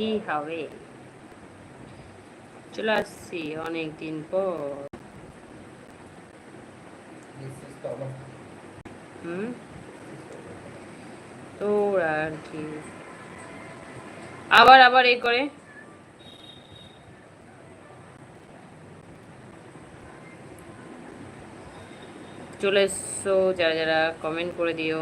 কি হবে? চলে আসছি অনেকদিন পর. হুম? তোর আর কি। আবার আবার এই করে। চলে এসছো যারা যারা কমেন্ট করে দিও।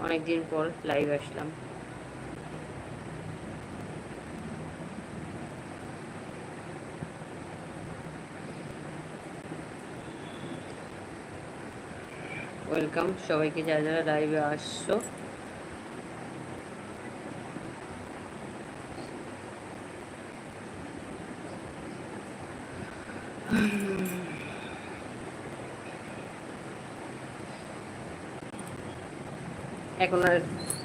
অনেকদিন পর লাইভ আসলাম। ওয়েলকাম সবাইকে, যারা যারা লাইভে আসছো। এখন আর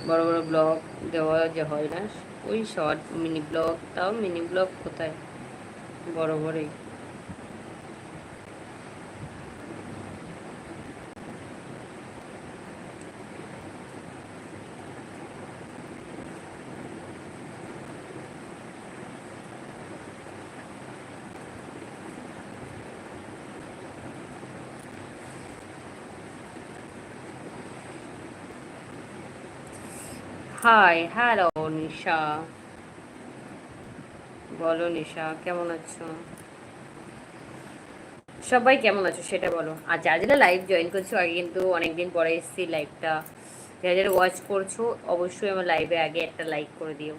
বড় বড় ব্লগ দেওয়া যে হয় না, ওই শর্ট মিনি ব্লগ তাও মিনি ব্লগ কোথায়? বড় বড়ই। হাই হ্যালো নিশা বলো নিশা কেমন আছো? সবাই কেমন আছো সেটা বলো। আর যারা যারা লাইভ জয়েন করছ, আগে কিন্তু অনেকদিন পরে এসেছি লাইভটা যারা যারা ওয়াচ করছ, অবশ্যই আমার লাইভে আগে একটা লাইক করে দিও।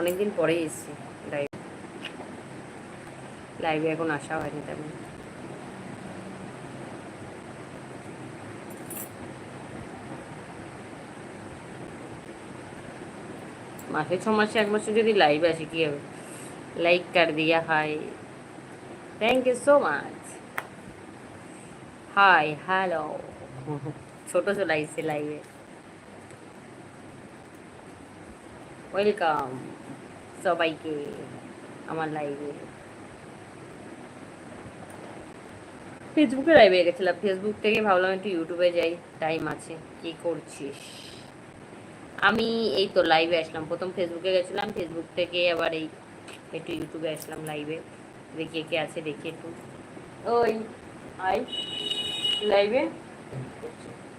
অনেকদিন পরেই এসেছি লাইভ লাইভে এখন আসা হয়নি তেমন। মাসে ছ মাসে, এক বছর যদি লাইভ আসে কি হবে? লাইক কার দিয়া hi thank you so much hi hello ছোট চলে লাইভে ওয়েলকাম সবাইকে আমার লাইভে ফেসবুকে লাইভে গেছিলাম। ফেসবুক থেকে ভাবলাম একটু ইউটিউবে যাই। টাইম আছে। কি করছিস? আমি এই তো লাইভে আসলাম। প্রথম ফেসবুকে গেছিলাম ফেসবুক থেকে আবার এই একটু ইউটিউবে আসলাম লাইভে দেখি কে আছে, দেখি একটু। ওই আই লাইভে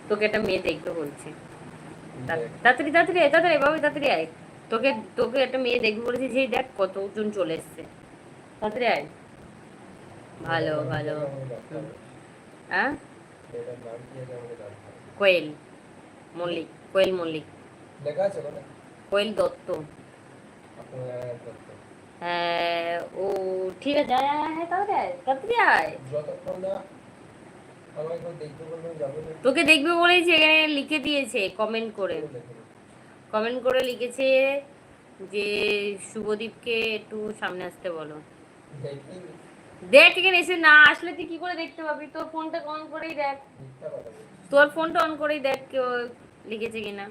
তোকে একটা মেয়ে দেখতে বলছে। তাড়াতাড়ি তাড়াতাড়ি আয়, তাড়াতাড়ি বাবু, তাড়াতাড়ি আয়। তোকে তোকে একটা মেয়ে দেখবে বলেছে, যে দেখ কতজন চলে এসছে। তাড়াতাড়ি আয়। ভালো ভালো। হ্যাঁ। কোয়েল, মল্লিক কোয়েল মল্লিক। লেখা আছে ওখানে? কোয়েল দত্ত। হ্যাঁ ও ঠিক আছে আয় আয় আয় আয় তাড়াতাড়ি আয়। যতক্ষণ না তোকে দেখবে বলেই যে এখানে লিখে দিয়েছে কমেন্ট করে। কমেন্ট করে লিখেছে যে শুভদীপকে একটু সামনে আসতে বলো। দেখ এখানে এসে না আসলে তুই কি করে দেখতে পাবি? তোর ফোনটা অন করেই দেখ। তোর ফোনটা অন করেই দেখ কেউ লিখেছে কিনা।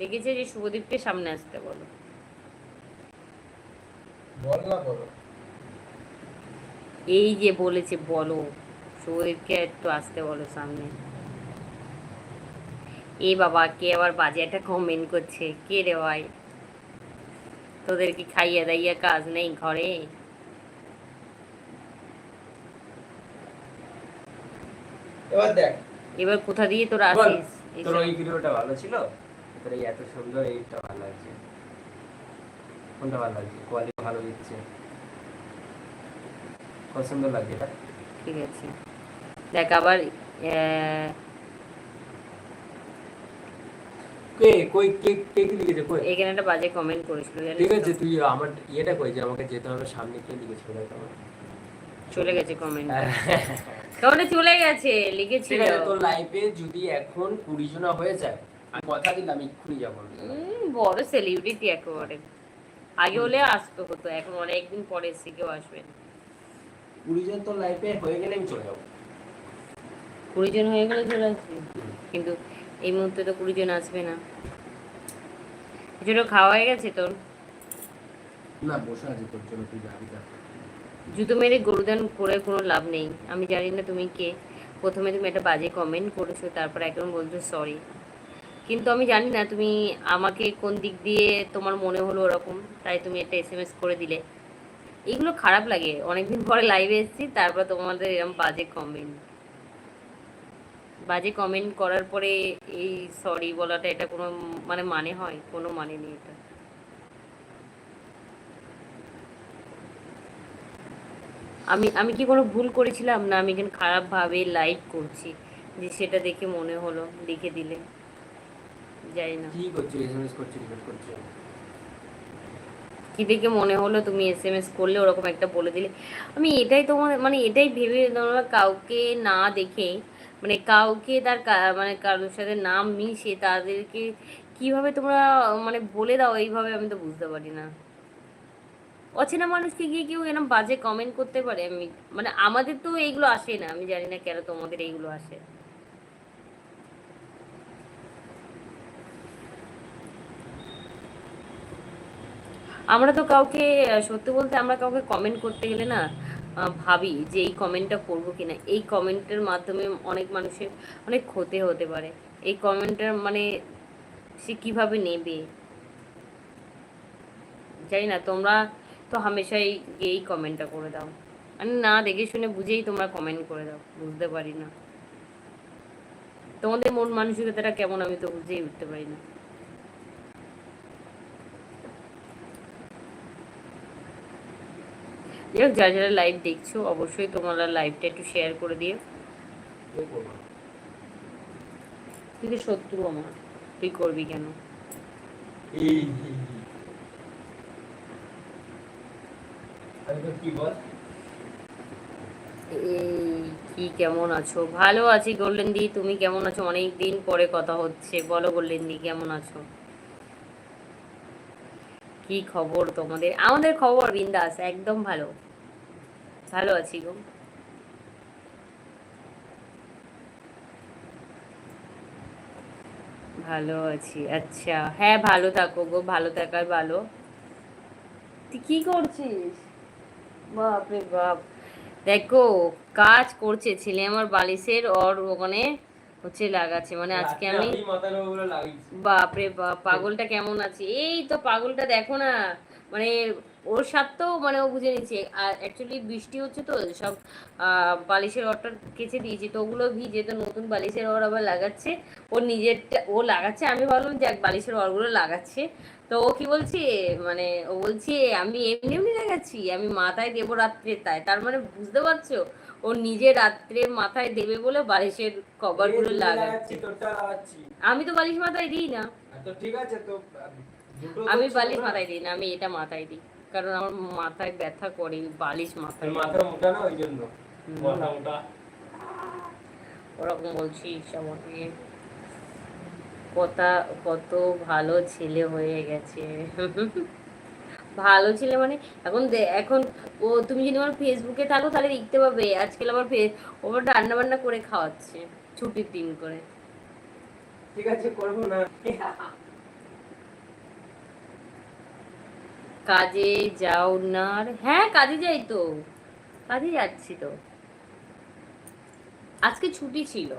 লিখেছে যে শুভদীপকে সামনে আসতে বলো। বল না করো এই যে বলেছে বলো শুভদীপকে একটু আসতে বলো সামনে। এ বাবা কে আবার বাজে একটা কমেন্ট করছে? কে রে ভাই? তোদের কি খাইয়ে দাইয়ে কাজ নেই ঘরে? এবার দেখ। এবার কোথা দিয়ে তোরা আসিস? তোর ওই ভিডিওটা ভালো ছিল? তোর এই এত সুন্দর এইটা ভালো লাগছে। কোনটা ভালো লাগছে? কোয়ালিটি ভালো দিচ্ছে। কত সুন্দর লাগছে এটা। ঠিক আছে। দেখ আবার কে কই কে কে কি লিখেছে? কই? এখানে একটা বাজে কমেন্ট করেছিল ঠিক আছে তুই আমার ইয়েটা কই? যে আমাকে যেতে হবে সামনে কে লিখেছিল চলে গেছে কমেন্ট কমেন্টে চলে গেছে লিখেছিল। তোর লাইফে যদি এখন কুড়ি জনা হয়ে যায় আমি কথা এক্ষুনি যাব বড় সেলিব্রিটি একেবারে। আগে হলে আসতো হতো এখন অনেকদিন পরে এসে কেউ আসবে না। কুড়ি জন তোর লাইফে হয়ে গেলে আমি চলে যাব। কুড়ি জন হয়ে গেলে চলে আসবে? কিন্তু এই মুহূর্তে তো কুড়ি জন আসবে না। খাওয়া হয়ে গেছে তোর? না বসে আছি তোর জন্য তুই যাবি জুতো মেরে গরুদান করে কোনো লাভ নেই। আমি জানি না তুমি কে। প্রথমে তুমি একটা বাজে কমেন্ট করেছ তারপর একদম বলছো সরি কিন্তু আমি জানি না তুমি আমাকে কোন দিক দিয়ে তোমার মনে হলো ওরকম, তাই তুমি একটা এস করে দিলে। এগুলো খারাপ লাগে। অনেকদিন পরে লাইভে এসেছি, তারপর তোমাদের এরকম বাজে কমেন্ট বাজে কমেন্ট করার পরে এই সরি বলাটা এটা কোনো মানে মানে হয়? কোনো মানে নেই এটা। আমি আমি কি কোনো ভুল করেছিলাম? না, আমি এখানে খারাপভাবে লাইভ করছি। যে সেটা দেখে মনে হলো লিখে দিলে। যাই না। কি করছ? এসএমএস করছ রিপোর্ট করছ? কি দেখে মনে হলো তুমি এস এম এস করলে ওরকম একটা বলে দিলে। আমি এটাই তোমার মানে এটাই ভেবে তোমরা কাউকে না দেখে মানে কাউকে তার মানে কারোর সাথে নাম মিশে তাদেরকে কীভাবে তোমরা মানে বলে দাও এইভাবে আমি তো বুঝতে পারি না। অচেনা মানুষকে গিয়ে কেউ এরকম বাজে কমেন্ট করতে পারে? আমি মানে আমাদের তো এইগুলো আসে না। আমি জানি না কেন তোমাদের এইগুলো আসে। আমরা তো কাউকে সত্যি বলতে আমরা কাউকে কমেন্ট করতে গেলে না ভাবি যে এই কমেন্টটা করব কিনা। এই কমেন্টের মাধ্যমে অনেক মানুষের অনেক ক্ষতি হতে পারে। এই কমেন্টের মানে সে কীভাবে নেবে? জানি না, তোমরা তো হামেশাই এই কমেন্টটা করে দাও। মানে না দেখে শুনে বুঝেই তোমরা কমেন্ট করে দাও, বুঝতে পারি না। তোমাদের মন মানসিকতাটা কেমন আমি তো বুঝেই উঠতে পারি না। যাই হোক যারা যারা লাইভ দেখছ অবশ্যই তোমরা লাইভটা একটু শেয়ার করে দিও। তুই তো শত্রু আমার। তুই করবি কেন? কি কেমন আছো? ভালো আছি গোল্ডেন দি তুমি কেমন আছো? অনেক দিন পরে কথা হচ্ছে। বলো গোল্ডেন দি কেমন আছো? কি খবর তোমাদের? আমাদের খবর বিন্দাস একদম ভালো। ভালো আছি গো। ভালো আছি আচ্ছা। হ্যাঁ ভালো থাকো গো ভালো থাকার ভালো। তুই কি করছিস? বাপরে বাপ। দেখো কাজ করছে ছেলে আমার বালিশের ওর ওখানে হচ্ছে লাগাচ্ছে মানে আজকে আমি বাপরে বাপ পাগলটা কেমন আছে? এই তো পাগলটা দেখো না। মানে ওর সাথেও মানে ও বুঝে নিচ্ছে। আর অ্যাকচুয়ালি বৃষ্টি হচ্ছে তো সব বালিশের অরটা কেচে দিয়েছি। তো ওগুলো ভিজে তো নতুন বালিশের অর আবার লাগাচ্ছে ও নিজেরটা ও লাগাচ্ছে আমি ভাবলাম যে এক বালিশের অরগুলো লাগাচ্ছে। তো ও কি বলছে মানে ও বলছে আমি এমনি এমনি লাগাচ্ছি আমি মাথায় দেবো রাত্রে তাই। তার মানে বুঝতে পারছ? ও নিজে রাত্রে মাথায় দেবে বলে বালিশের কভারগুলো লাগাচ্ছে। লাগাচ্ছি আমি তো বালিশ মাথায় দিই না। তো ঠিক আছে তো আমি বালিশ মাথায় দিই না আমি এটা মাথায় দিই। কারণ আমার মাথায় ব্যথা করে বালিশ মাথায়। মাথা মোটা না ওই জন্য মাথা মোটা। ওরকম বলছিস আমাকে। কথা কত ভালো ছেলে হয়ে গেছে। ভালো ছেলে মানে এখন এখন ও তুমি যদি আমার ফেসবুকে থাকো তাহলে দেখতে পাবে। আজকাল আমার ফেস ওর রান্না বান্না করে খাওয়াচ্ছে ছুটির দিন করে। ঠিক আছে করব না। কাজে যাও না হ্যাঁ কাজে যাই তো। কাজে যাচ্ছি তো। আজকে ছুটি ছিল।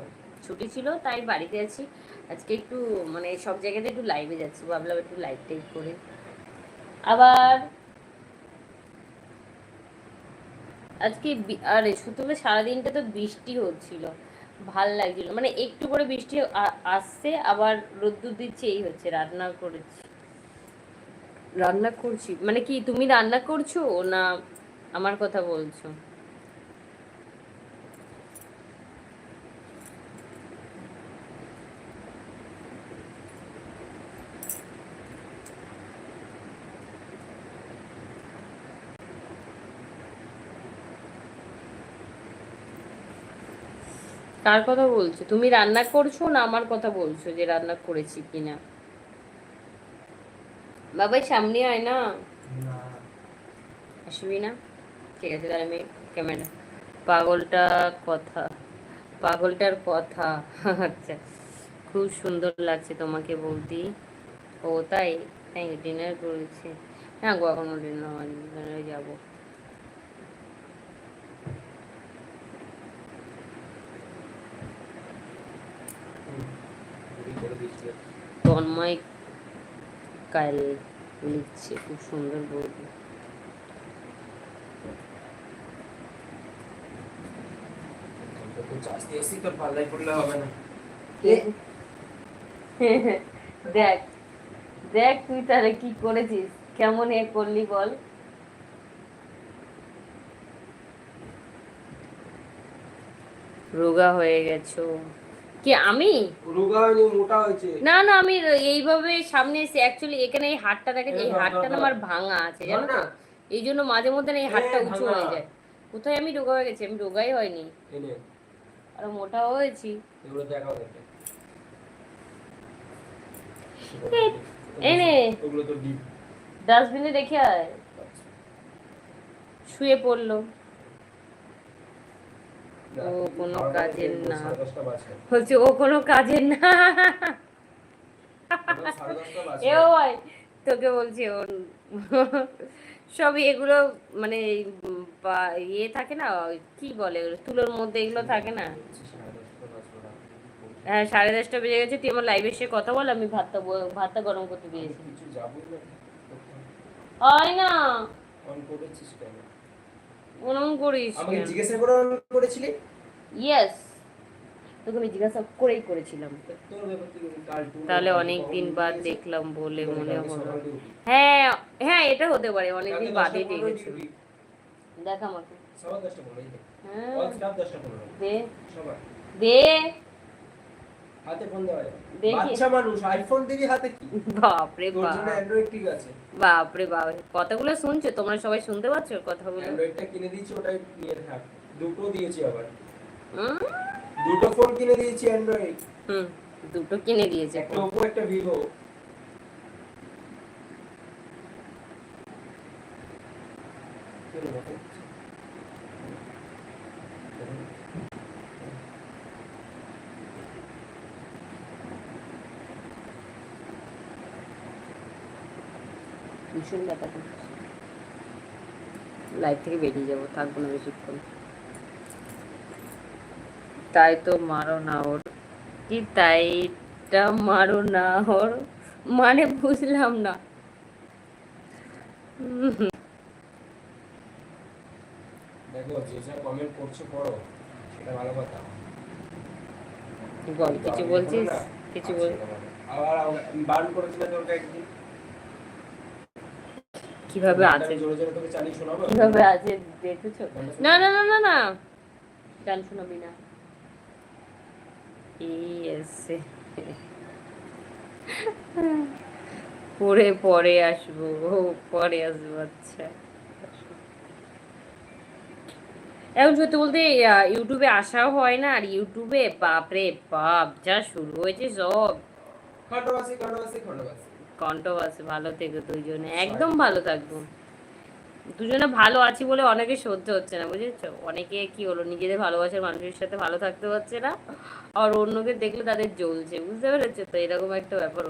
ছুটি ছিল, তাই বাড়িতে আছি। আজকে একটু মানে সব জায়গাতে একটু লাইভে যাচ্ছি। ভাবলাম একটু লাইভ টাইভ করে। আবার আজকে আরে শুধু সারাদিনটা তো বৃষ্টি হচ্ছিল। ভালো লাগছিল। মানে একটু করে বৃষ্টি আসছে, আবার রোদ্দুর দিচ্ছে, এই হচ্ছে রান্না করেছি। রান্না করছি। মানে কি তুমি রান্না করছ না আমার কথা বলছো? কার কথা বলছো? তুমি রান্না করছ না আমার কথা বলছো যে রান্না করেছি কিনা? বাবাই সামনে হয় না? আসবি না? ঠিক আছে তাহলে আমি ক্যামেরা পাগলটা কথা। পাগলটার কথা। আচ্ছা। খুব সুন্দর লাগছে তোমাকে বলতি ও তাই? তাই ডিনার করেছে। না কখনো ডিনার যাব। তন্ময় কাল লিখছে খুব সুন্দর বলবে না দেখ দেখ তুই তাহলে কি করেছিস? কেমন এ করলি বল। রোগা হয়ে গেছো। কি আমি? রোগা হয়নি মোটা হয়েছে। না না আমি এইভাবে সামনে এসে অ্যাকচুয়ালি এখানে এই হাতটা দেখে এই হাতটা। আমার ভাঙা আছে জানো তো? এই জন্য মাঝে মধ্যে এই হাতটা উঁচু হয়ে যায়। কোথায় আমি রোগা হয়ে গেছি? আমি রোগাই হয়নি। আর মোটা হয়েছি। দেখে। এনে ডাস্টবিনে রেখে আয়। শুয়ে পড়ল। ও কোনো কাজের না। দশটা ও কোনো কাজের না। এ ওই তোকে বলছি ওর সব এগুলো মানে ইয়ে থাকে না কি বলে তুলোর মধ্যে এগুলো থাকে না। হ্যাঁ সাড়ে দশটা বেজে গেছে তুই আমার লাইভে এসে কথা বল আমি ভাতটা ভাতটা গরম করতে দিয়েছি হয় না। ওরম করিস আমাকে জিজ্ঞাসা করে করেছিলি? ইয়েস তোকে আমি জিজ্ঞাসা করেই করেছিলাম। তাহলে অনেক দিন বাদ দেখলাম বলে মনে হলো। হ্যাঁ হ্যাঁ এটা হতে পারে অনেক দিন বাদে দেখেছি। দেখ আমাকে। হ্যাঁ। দে। দে। হাতে ফোন দেওয়া যায়। বাচ্চা মানুষ আইফোন দিবি হাতে কি? বাপরে তোর বাপ। জন্য অ্যান্ড্রয়েড ঠিক আছে। বাপরে বাপ। কথাগুলো শুনছো? তোমরা সবাই শুনতে পাচ্ছ কথাগুলো? অ্যান্ড্রয়েডটা কিনে দিয়েছি ওটাই নিয়ে থাক। দুটো দিয়েছি আবার। দুটো ফোন কিনে দিয়েছি অ্যান্ড্রয়েড হুম দুটো কিনে দিয়েছে। একটা ওপো একটা ভিভো ভীষণ ব্যথা করছে লাইফ থেকে বেরিয়ে যাব থাকব না বেশিক্ষণ। তাই তো মারো না ওর। কি তাইটা মারো না ওর? মানে বুঝলাম না। উম, দেখো যেসব কমেন্ট করছ পড়ো সেটা ভালো কথা। বল কিছু বলছিস? কিছু বল আবার বান করেছিল তোকে একদিন? কীভাবে আছে? কীভাবে আছে? দেখেছ? না না না না না। গান শোনাবি না। পরে পরে আসব। পরে আসব আচ্ছা। এখন সত্যি বলতে ইউটিউবে আসাও হয় না আর ইউটিউবে বাপরে বাপ যা শুরু হয়েছে সব। খন্ডবাসী খন্ডবাসী খন্ডবাসী কন্ট্রোভার্সি ভালো থেকে দুইজনে একদম ভালো থাকব। দুজনে ভালো আছি বলে অনেকে সহ্য হচ্ছে না বুঝেছ? অনেকে কি হলো নিজেদের ভালোবাসার মানুষের সাথে ভালো থাকতে পারছে না আর অন্যকে দেখলে তাদের জ্বলছে বুঝতে পেরেছ? তো এরকম একটা ব্যাপার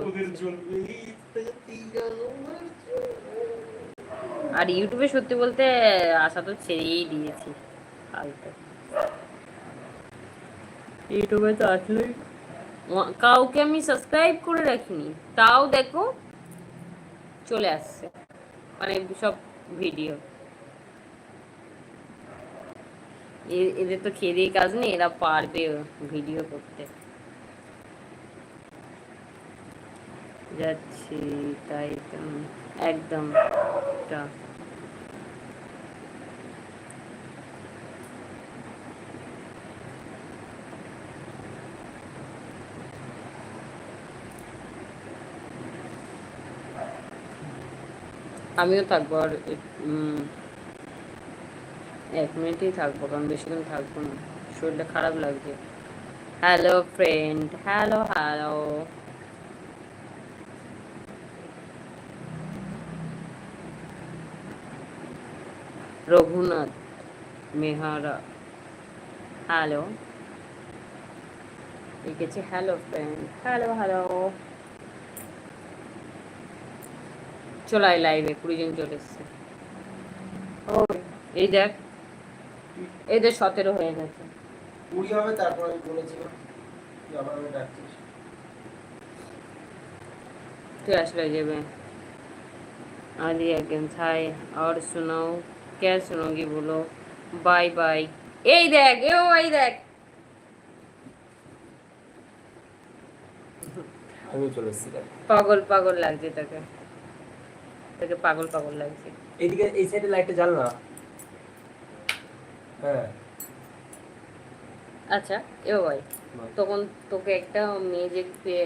আর ইউটিউবে সত্যি বলতে আশা তো ছেড়েই দিয়েছি ইউটিউবে তো আসলে কাউকে আমি সাবস্ক্রাইব করে রাখিনি, তাও দেখো চলে আসছে মানে সব ভিডিও এদের তো খেয়ে দিয়ে কাজ নেই, এরা পারবে ভিডিও করতে। যাচ্ছি, তাই তো, একদম আমিও থাকব আর এক- মিনিটই থাকব, কারণ বেশিক্ষণ থাকব না। শরীরটা খারাপ লাগছে। Hello friend hello hello Raghunath Mehra. Hello লিখেছি হ্যালো ফ্রেন্ড হ্যালো হ্যালো চলাই লাইভে কুড়ি জন চলে এসছে। এই দেখ এই দেখ সতেরো হয়ে গেছে। কুড়ি হবে তারপর আমি বলেছিলাম তুই আসলে যাবে। একজন আর শোনাও কে শোনোগি বলো। বাই বাই এই দেখ এও এই দেখ। পাগল পাগল লাগছে তাকে। থেকে পাগল পাগল লাগছে। এইদিকে এই সাইডে লাইটটা জ্বাল না? হ্যাঁ। আচ্ছা এও ভাই তখন তোকে একটা মেয়ে যে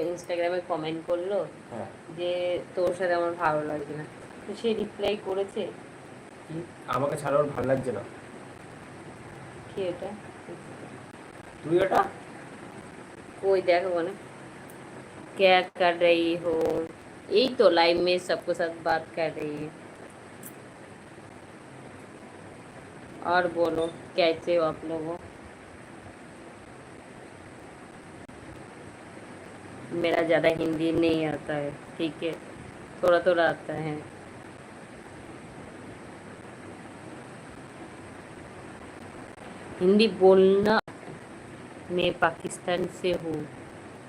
ইনস্টাগ্রামে কমেন্ট করল হ্যাঁ। যে তোর সাথে আমার ভালো লাগছে না। তো সে রিপ্লাই করেছে? আমাকে ছাড়া ওর ভালো লাগছে না। কি এটা? তুই এটা কই দেখো মানে ক্যা কাটাই রই यही तो लाइव में सबके साथ बात कर रही है। और बोलो, कैसे हो आप लोगों? मेरा ज़्यादा हिंदी नहीं आता है, ठीक है? थोड़ा थोड़ा आता है। हिंदी बोलना मैं पाकिस्तान से हूँ।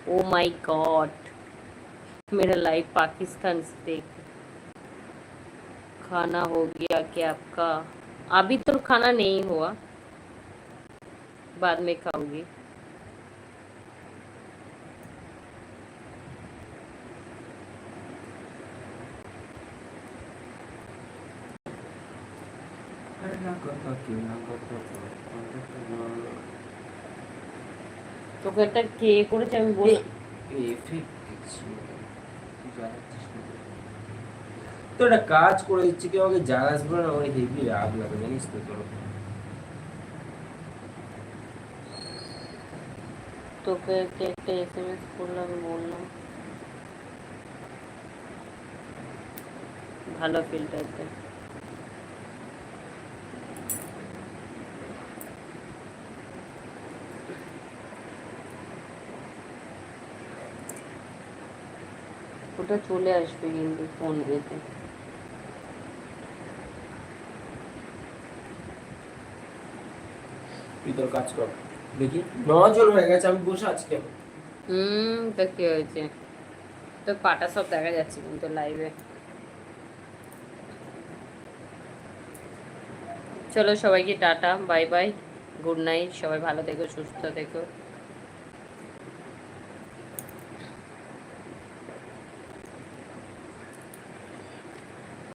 ओ माय गॉड मेरा लाइव पाकिस्तान से देख खाना हो गया क्या आपका अभी तो खाना नहीं हुआ बाद में खाऊंगी তোকে একটা কে করেছে আমি বলি তো একটা কাজ করে দিচ্ছি কি আমাকে জাগাস বলে না আমার হেভি রাগ লাগে জানিস তো তোর তোকে কে একটা এস এম এস করলাম বললাম ভালো ফিল্টারতে ওটা চলে আসবে কিন্তু ফোন পেতে তুই কাজ কর। দেখি নজল হয়ে গেছে আমি বসে আছি কেন? হুম তো কি হয়েছে? তো পাটা সব দেখা যাচ্ছে কিন্তু লাইভে চলো সবাইকে tata bye bye good night সবাই ভালো থেকো সুস্থ থেকো।